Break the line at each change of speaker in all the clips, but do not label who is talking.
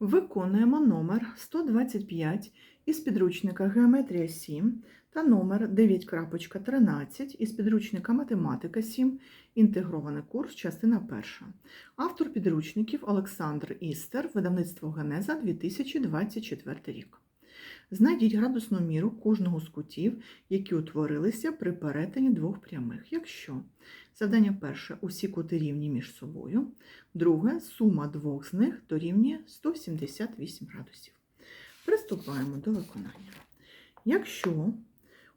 Виконуємо номер 125 із підручника Геометрія 7 та номер 9.13 із підручника Математика 7, інтегрований курс, частина 1. Автор підручників Олександр Істер, видавництво Генеза 2024 рік. Знайдіть градусну міру кожного з кутів, які утворилися при перетині двох прямих. Якщо завдання перше усі кути рівні між собою, друге сума двох з них дорівнює 178 градусів. Приступаємо до виконання. Якщо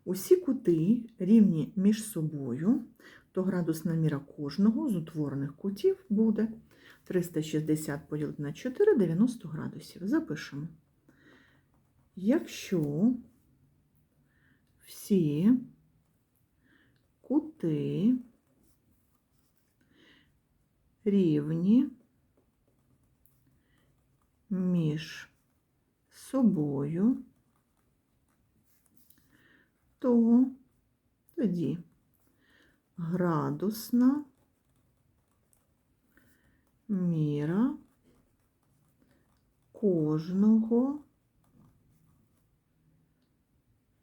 усі кути рівні між собою, то градусна міра кожного з утворених кутів буде 360 поділити на 4 90 градусів. Запишемо. Якщо всі кути рівні між собою, то тоді градусна міра кожного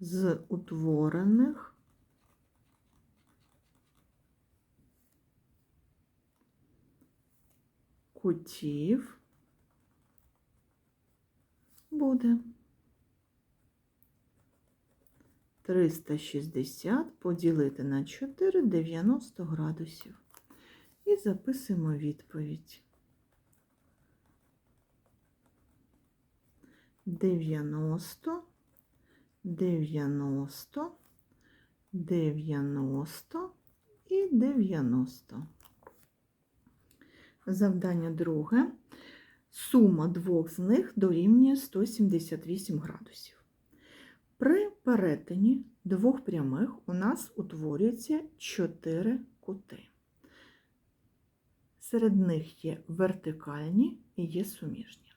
з утворених кутів буде 360 поділити на 4 90 градусів. І записуємо відповідь. 90, 90, 90 і 90. Завдання друге. Сума двох з них дорівнює 178 градусів. При перетині двох прямих у нас утворюється 4 кути. Серед них є вертикальні і є суміжні.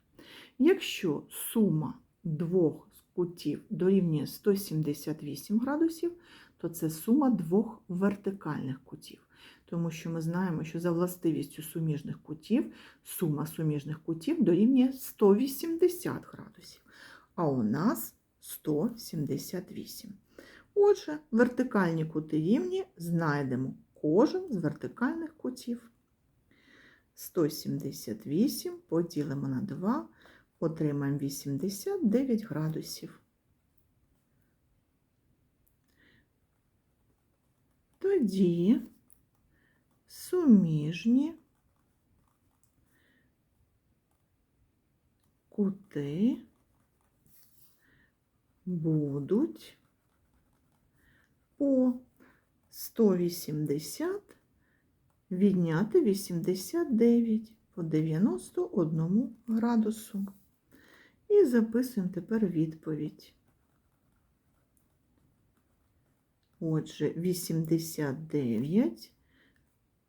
Якщо сума двох кутів дорівнює 178 градусів, то це сума двох вертикальних кутів. Тому що ми знаємо, що за властивістю суміжних кутів сума суміжних кутів дорівнює 180 градусів. А у нас 178. Отже, вертикальні кути рівні знайдемо кожен з вертикальних кутів. 178 поділимо на 2, отримаємо 89 градусів. Тоді суміжні кути будуть по 180 відняти 89 по 91 градусу. І записуємо тепер відповідь. Отже, 89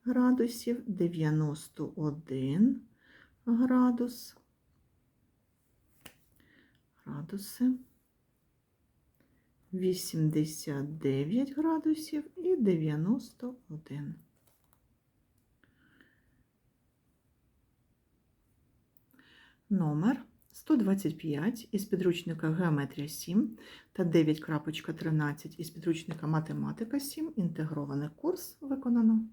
градусів, 91 градус, градуси, 89 градусів і 91. Номер 125 із підручника Геометрія 7 та 9.13 із підручника Математика 7. Інтегрований курс виконано.